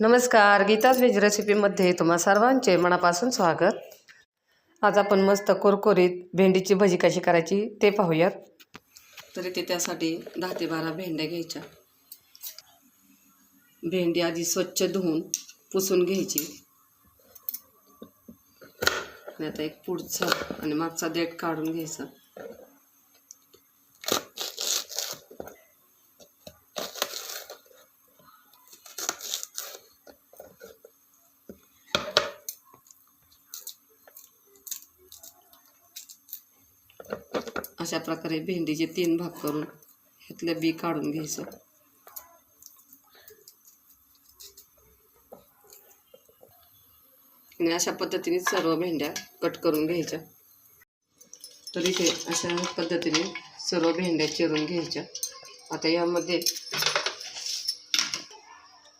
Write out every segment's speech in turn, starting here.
नमस्कार. गीताज व्हेज रेसिपीमध्ये तुम्हा सर्वांचे मनापासून स्वागत. आज आपण मस्त कुरकुरीत भेंडीची भजी कशी करायची ते पाहूयात. तरी ते त्यासाठी दहा ते बारा भेंड्या घ्यायच्या. भेंडी आधी स्वच्छ धुवून पुसून घ्यायची. आणि आता एक पुढचा आणि मागचा देठ काढून घ्यायचा. अशा प्रकारे भेंडीचे तीन भाग करून ह्यातलं बी काढून घ्यायचं. आणि अशा पद्धतीने सर्व भेंड्या कट करून घ्यायच्या. तर इथे अशा पद्धतीने सर्व भेंड्या चिरून घ्यायच्या. आता यामध्ये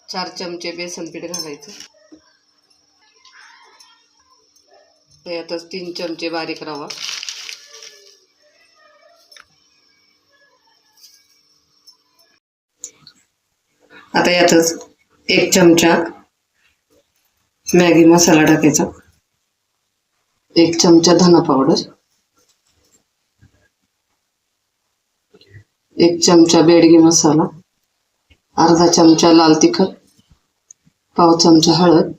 चार चमचे बेसन पीठ घालायचं. यातच तीन चमचे बारीक रवा. आता यातच एक चमचा मॅगी मसाला टाकायचा. एक चमचा धना पावडर एक चमचा बेडगी मसाला. अर्धा चमचा लाल तिखट. पाव चमचा हळद.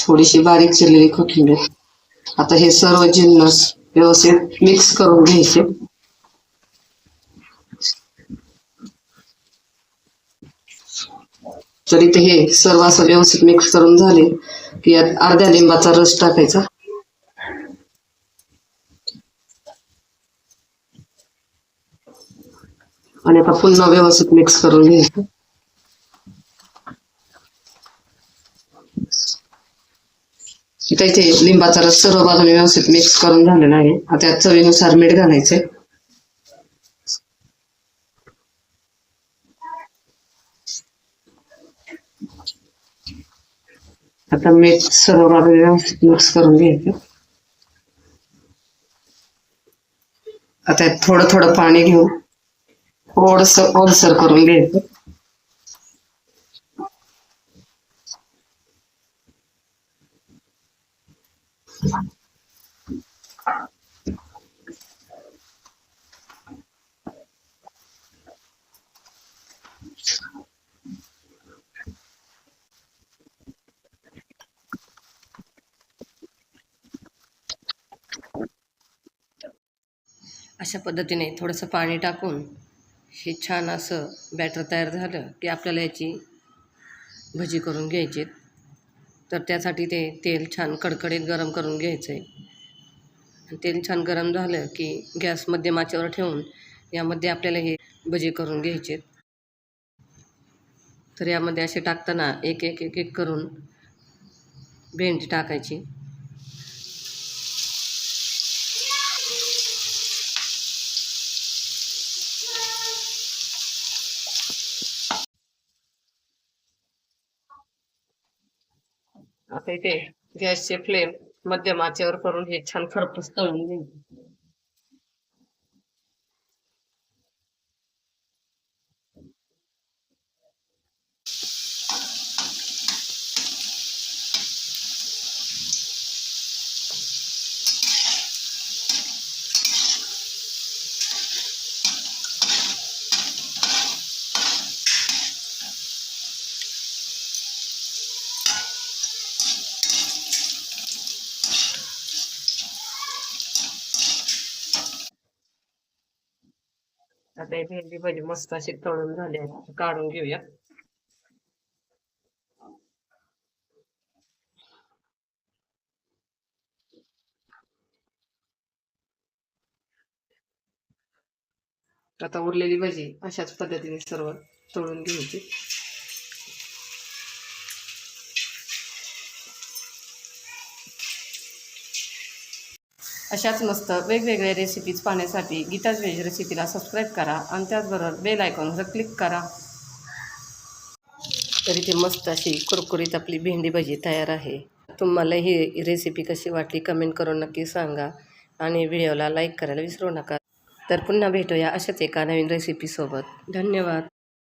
थोडीशी बारीक चिरलेली कोथिंबीर. आता हे सर्व जिन्नस व्यवस्थित मिक्स करून घ्यायचे. तर इथे हे सर्व असं व्यवस्थित मिक्स करून झाले की यात अर्ध्या लिंबाचा रस टाकायचा. आणि आता पुन्हा व्यवस्थित मिक्स करून घ्यायचं. इथे इथे लिंबाचा रस सर्व बाजूने व्यवस्थित मिक्स करून झालेला आहे. आता चवीनुसार मीठ घालायचे आता मीठ सर्व व्यवस्थित मिक्स करून घ्यायचं. आता थोडं थोडं पाणी घेऊन थोडस ओलसर करून घ्यायचं. अशा पद्धतीने थोडंसं पाणी टाकून हे छान असं बॅटर तयार झालं की आपल्याला याची भजी करून घ्यायची. तर त्यासाठी ते तेल छान कडकडीत गरम करून घ्यायचं आहे तेल छान गरम झालं की गॅस मध्यमाच्यावर ठेवून यामध्ये आपल्याला हे भजी करून घ्यायचे तर यामध्ये असे टाकताना एक एक एक एक करून भेंडी टाकायची. आता इथे गॅसचे फ्लेम मध्यम आचेवर करून हे छान खरपूस तळून घ्यायचे. आता भेंडी भाजी मस्त अशी तळून झाली आहे. काढून घेऊया. आता उरलेली भाजी अशाच पद्धतीने सर्व तळून घ्यायची. अशाच मस्त वेगवेगळ्या रेसिपीज पाहण्यासाठी गीताज वेज रेसिपीला सबस्क्राईब करा आणि त्याचबरोबर बेल आयकॉनवर क्लिक करा. तर इथे मस्त अशी कुरकुरीत आपली भेंडी भाजी तयार आहे. तुम्हाला ही रेसिपी कशी वाटली कमेंट करून नक्की सांगा आणि व्हिडिओला लाईक करायला विसरू नका. तर पुन्हा भेटूया अशाच एका नवीन रेसिपीसोबत धन्यवाद.